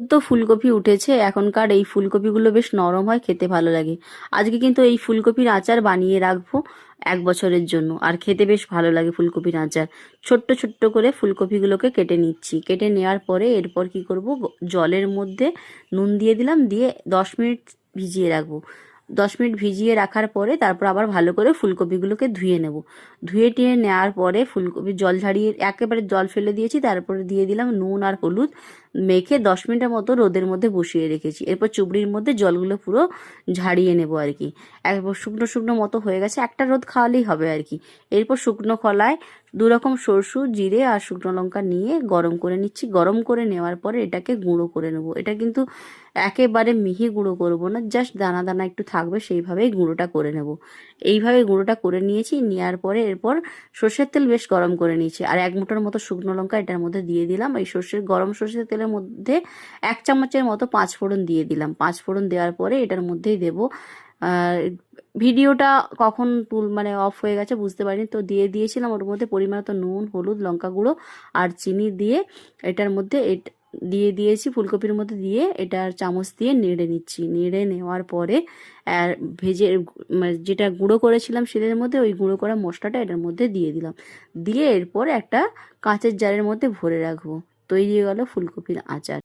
তো ফুলকপি উঠেছে। এখনকার এই ফুলকপিগুলো বেশ নরম হয়, খেতে ভালো লাগে। আজকে কিন্তু এই ফুলকপির আচার বানিয়ে রাখব এক বছরের জন্য। আর খেতে বেশ ভালো লাগে ফুলকপির আচার। ছোট্ট ছোট্ট করে ফুলকপিগুলোকে কেটে নিচ্ছি। কেটে নেওয়ার পরে এরপর কি করব? জলের মধ্যে নুন দিয়ে দিলাম, দিয়ে দশ মিনিট ভিজিয়ে রাখব। দশ মিনিট ভিজিয়ে রাখার পরে তারপর আবার ভালো করে ফুলকপিগুলোকে ধুয়ে নেব। ধুয়ে টিয়ে নেওয়ার পরে ফুলকপি জল ঝাড়িয়ে একেবারে জল ফেলে দিয়েছি, তারপরে দিয়ে দিলাম নুন আর হলুদ মেখে দশ মিনিটের মতো রোদের মধ্যে বসিয়ে রেখেছি। এরপর চুবড়ির মধ্যে জলগুলো পুরো ঝাড়িয়ে নেব আর কি। একবার শুকনো শুকনো মতো হয়ে গেছে, একটা রোদ খাওয়ালেই হবে আর কি। এরপর শুকনো খলায় দু রকম সরষু, জিরে আর শুকনো লঙ্কা নিয়ে গরম করে নিচ্ছি। গরম করে নেওয়ার পরে এটাকে গুঁড়ো করে নেব। এটা কিন্তু একেবারে মিহি গুঁড়ো করব না, জাস্ট দানা দানা একটু থাকবে সেইভাবেই গুঁড়োটা করে নেব। এইভাবে গুঁড়োটা করে নিয়েছি, নেওয়ার পরে এরপর সর্ষের তেল বেশ গরম করে নিয়েছি। আর এক মুঠোর মতো শুকনো লঙ্কা এটার মধ্যে দিয়ে দিলাম। এই সর্ষের, গরম সর্ষের তেলের মধ্যে এক চামচের মতো পাঁচ ফোড়ন দিয়ে দিলাম। পাঁচ ফোড়ন দেওয়ার পরে এটার মধ্যেই দেবো। ভিডিওটা কখন তুল মানে অফ হয়ে গেছে বুঝতে পারিনি। তো দিয়ে দিয়েছিলাম ওর মধ্যে পরিমাণ নুন, হলুদ, লঙ্কা গুঁড়ো আর চিনি দিয়ে এটার মধ্যে দিয়ে দিয়েছি, ফুলকপির মধ্যে দিয়ে এটা চামচ দিয়ে নেড়ে নিচ্ছি। নেড়ে নেওয়ার পরে ভেজে মানে যেটা গুঁড়ো করেছিলাম সেটার মধ্যে ওই গুঁড়ো করা মশলাটা এটার মধ্যে দিয়ে দিলাম। দিয়ে এরপর একটা কাঁচের জারের মধ্যে ভরে রাখব। তৈরি হয়ে গেল ফুলকপির আচার।